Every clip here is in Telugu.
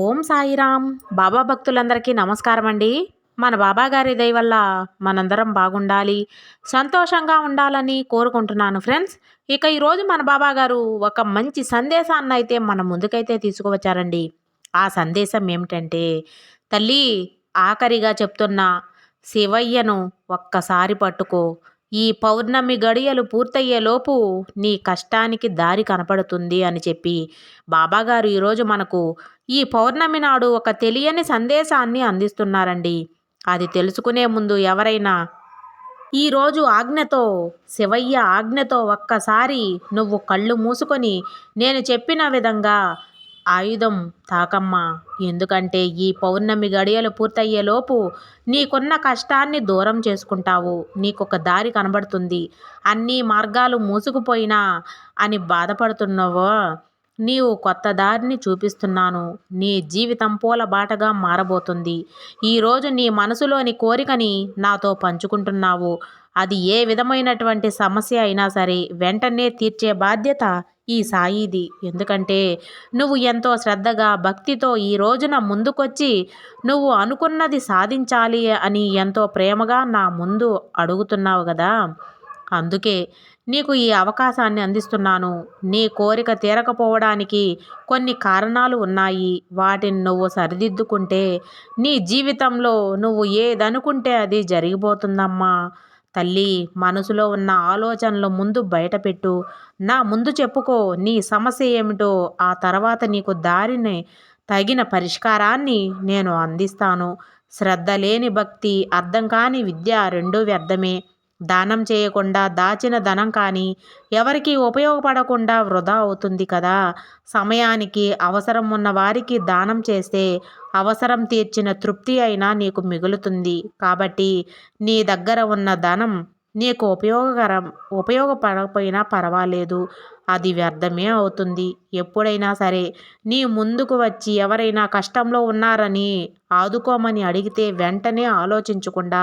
ఓం సాయిరామ్. బాబా భక్తులందరికీ నమస్కారం అండి మన బాబా గారి దయ వల్ల మనందరం బాగుండాలి సంతోషంగా ఉండాలని కోరుకుంటున్నాను ఫ్రెండ్స్. ఇక ఈరోజు మన బాబా గారు ఒక మంచి సందేశాన్ని అయితే మన ముందుకైతే తీసుకువచ్చారండి. ఆ సందేశం ఏమిటంటే తల్లి ఆఖరిగా చెప్తున్న శివయ్యను ఒక్కసారి పట్టుకో ఈ పౌర్ణమి గడియలు పూర్తయ్యేలోపు నీ కష్టానికి దారి కనపడుతుంది అని చెప్పి బాబాగారు ఈరోజు మనకు ఈ పౌర్ణమి నాడు ఒక తెలియని సందేశాన్ని అందిస్తున్నారండి. అది తెలుసుకునే ముందు ఎవరైనా ఈరోజు ఆజ్ఞతో శివయ్య ఆజ్ఞతో ఒక్కసారి నువ్వు కళ్ళు మూసుకొని నేను చెప్పిన విధంగా ఆయుధం తాకమ్మా. ఎందుకంటే ఈ పౌర్ణమి గడియలు పూర్తయ్యేలోపు నీకున్న కష్టాన్ని దూరం చేసుకుంటావు. నీకొక దారి కనబడుతుంది. అన్ని మార్గాలు మూసుకుపోయినా అని బాధపడుతున్నావో? నీవు కొత్త దారిని చూపిస్తున్నాను. నీ జీవితం పూల బాటగా మారబోతుంది. ఈరోజు నీ మనసులోని కోరికని నాతో పంచుకుంటున్నావు. అది ఏ విధమైనటువంటి సమస్య అయినా సరే వెంటనే తీర్చే బాధ్యత ఈ సాయిది. ఎందుకంటే నువ్వు ఎంతో శ్రద్ధగా భక్తితో ఈ రోజున ముందుకొచ్చి నువ్వు అనుకున్నది సాధించాలి అని ఎంతో ప్రేమగా నా ముందు అడుగుతున్నావు కదా అందుకే నీకు ఈ అవకాశాన్ని అందిస్తున్నాను. నీ కోరిక తీరకపోవడానికి కొన్ని కారణాలు ఉన్నాయి. వాటిని నువ్వు సరిదిద్దుకుంటే నీ జీవితంలో నువ్వు ఏదనుకుంటే అది జరిగిపోతుందమ్మా. తల్లి మనసులో ఉన్న ఆలోచనలు ముందు బయటపెట్టు. నా ముందు చెప్పుకో నీ సమస్య ఏమిటో ఆ తర్వాత నీకు దారిని తగిన పరిష్కారాన్ని నేను అందిస్తాను. శ్రద్ధ లేని భక్తి అర్థం కాని విద్య రెండూ వ్యర్థమే. దానం చేయకుండా దాచిన ధనం కానీ ఎవరికి ఉపయోగపడకుండా వృధా అవుతుంది కదా. సమయానికి అవసరం ఉన్న వారికి దానం చేస్తే అవసరం తీర్చిన తృప్తి అయినా నీకు మిగులుతుంది. కాబట్టి నీ దగ్గర ఉన్న ధనం నీకు ఉపయోగకరం ఉపయోగపడకపోయినా పర్వాలేదు. అది వ్యర్థమే అవుతుంది. ఎప్పుడైనా సరే నీ ముందుకు వచ్చి ఎవరైనా కష్టంలో ఉన్నారని ఆదుకోమని అడిగితే వెంటనే ఆలోచించకుండా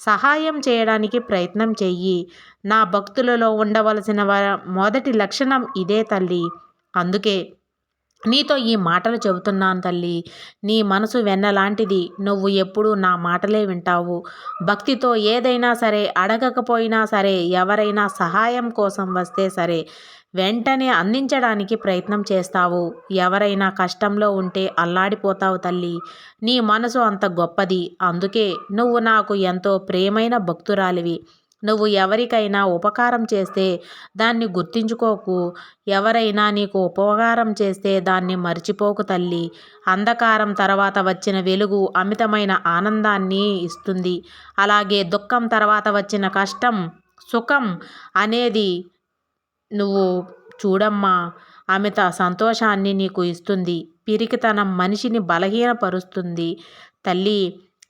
సహాయం చేయడానికి ప్రయత్నం చెయ్యి. నా భక్తులలో ఉండవలసిన మొదటి లక్షణం ఇదే తల్లి. అందుకే నీతో ఈ మాటలు చెబుతున్నాను తల్లి. నీ మనసు వెన్నలాంటిది నువ్వు ఎప్పుడు నా మాటలే వింటావు. భక్తితో ఏదైనా సరే అడగకపోయినా సరే ఎవరైనా సహాయం కోసం వస్తే సరే వెంటనే అందించడానికి ప్రయత్నం చేస్తావు. ఎవరైనా కష్టంలో ఉంటే అల్లాడిపోతావు తల్లి. నీ మనసు అంత గొప్పది. అందుకే నువ్వు నాకు ఎంతో ప్రేమైన భక్తురాలివి. నువ్వు ఎవరికైనా ఉపకారం చేస్తే దాన్ని గుర్తించుకోకు. ఎవరైనా నీకు ఉపకారం చేస్తే దాన్ని మర్చిపోకు తల్లి. అంధకారం తర్వాత వచ్చిన వెలుగు అమితమైన ఆనందాన్ని ఇస్తుంది. అలాగే దుఃఖం తర్వాత వచ్చిన కష్టం సుఖం అనేది నువ్వు చూడమ్మా. అమిత సంతోషాన్ని నీకు ఇస్తుంది. పిరికితనం మనిషిని బలహీనపరుస్తుంది. తల్లి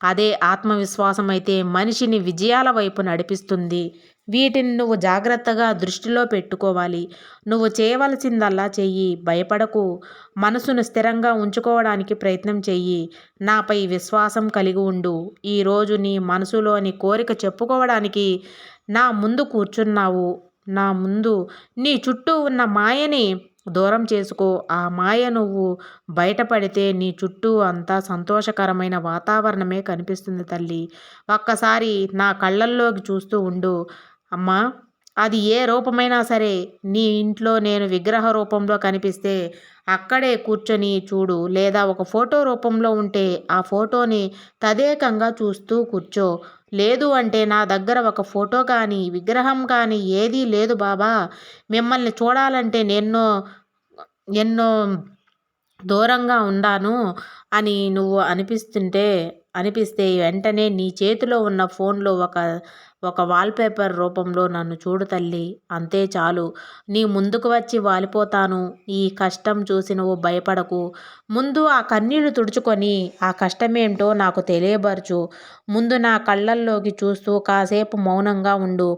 అదే ఆత్మవిశ్వాసం అయితే మనిషిని విజయాల వైపు నడిపిస్తుంది. వీటిని నువ్వు జాగ్రత్తగా దృష్టిలో పెట్టుకోవాలి. నువ్వు చేయవలసిందల్లా చెయ్యి. భయపడకు. మనసును స్థిరంగా ఉంచుకోవడానికి ప్రయత్నం చెయ్యి. నాపై విశ్వాసం కలిగి ఉండు. ఈరోజు నీ మనసులోని కోరిక చెప్పుకోవడానికి నా ముందు కూర్చున్నావు. నా ముందు నీ చుట్టూ ఉన్న మాయని దూరం చేసుకో. ఆ మాయ నువ్వు బయటపడితే నీ చుట్టూ అంతా సంతోషకరమైన వాతావరణమే కనిపిస్తుంది తల్లి. ఒక్కసారి నా కళ్ళల్లోకి చూస్తూ ఉండు. అమ్మా అది ఏ రూపమైనా సరే నీ ఇంట్లో నేను విగ్రహ రూపంలో కనిపిస్తే అక్కడే కూర్చొని చూడు. లేదా ఒక ఫోటో రూపంలో ఉంటే ఆ ఫోటోని తదేకంగా చూస్తూ కూర్చో. లేదు అంటే నా దగ్గర ఒక ఫోటో కానీ విగ్రహం కానీ ఏదీ లేదు బాబా. మిమ్మల్ని చూడాలంటే ఎన్నో ఎన్నో దూరంగా ఉన్నాను అని నువ్వు అనిపిస్తుంటే అనిపిస్తే వెంటనే నీ చేతిలో ఉన్న ఫోన్లో ఒక ఒక వాల్పేపర్ రూపంలో నన్ను చూడు తల్లి. అంతే చాలు. నీ ముందుకు వచ్చి వాలిపోతాను. ఈ కష్టం చూసి నువ్వు భయపడకు. ముందు ఆ కన్నీళ్ళు తుడుచుకొని ఆ కష్టమేంటో నాకు తెలియబరచు. ముందు నా కళ్ళల్లోకి చూస్తూ కాసేపు మౌనంగా ఉండు.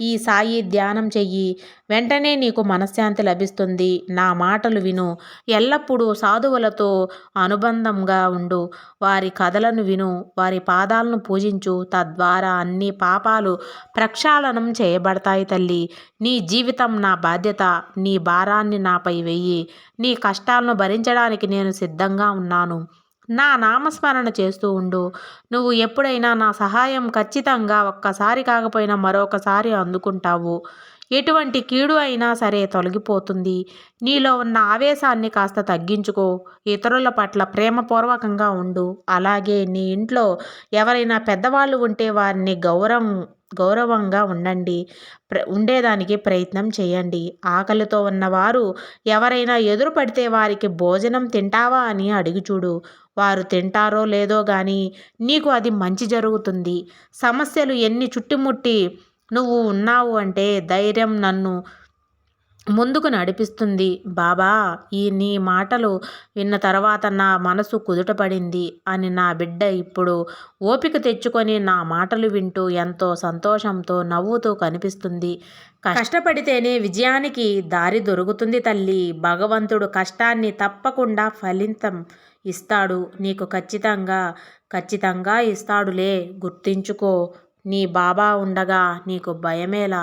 ఈ సాయి ధ్యానం చెయ్యి. వెంటనే నీకు మనశ్శాంతి లభిస్తుంది. నా మాటలు విను. ఎల్లప్పుడూ సాధువులతో అనుబంధంగా ఉండు. వారి కథలను విను. వారి పాదాలను పూజించు. తద్వారా అన్ని పాపాలు ప్రక్షాళనం చేయబడతాయి తల్లి. నీ జీవితం నా బాధ్యత. నీ భారాన్ని నాపై వెయ్యి. నీ కష్టాలను భరించడానికి నేను సిద్ధంగా ఉన్నాను. నా నామస్మరణ చేస్తూ ఉండు. నువ్వు ఎప్పుడైనా నా సహాయం ఖచ్చితంగా ఒక్కసారి కాకపోయినా మరొకసారి అందుకుంటావు. ఎటువంటి కీడు అయినా సరే తొలగిపోతుంది. నీలో ఉన్న ఆవేశాన్ని కాస్త తగ్గించుకో. ఇతరుల పట్ల ప్రేమపూర్వకంగా ఉండు. అలాగే నీ ఇంట్లో ఎవరైనా పెద్దవాళ్ళు ఉంటే వారిని గౌరవం గౌరవంగా ఉండండి. ప్ర ఉండేదానికి ప్రయత్నం చేయండి. ఆకలితో ఉన్నవారు ఎవరైనా ఎదురు పడితే వారికి భోజనం తింటావా అని అడిగి చూడు. వారు తింటారో లేదో కానీ నీకు అది మంచి జరుగుతుంది. సమస్యలు ఎన్ని చుట్టుముట్టి నువ్వు ఉన్నావు అంటే ధైర్యం నన్ను ముందుకు నడిపిస్తుంది. బాబా ఈ నీ మాటలు విన్న తర్వాత నా మనసు కుదుటపడింది అని నా బిడ్డ ఇప్పుడు ఓపిక తెచ్చుకొని నా మాటలు వింటూ ఎంతో సంతోషంతో నవ్వుతూ కనిపిస్తుంది. కష్టపడితేనే విజయానికి దారి దొరుకుతుంది తల్లి. భగవంతుడు కష్టాన్ని తప్పకుండా ఫలితం ఇస్తాడు. నీకు ఖచ్చితంగా ఖచ్చితంగా ఇస్తాడులే. గుర్తించుకో. నీ బాబా ఉండగా నీకు భయమేలా.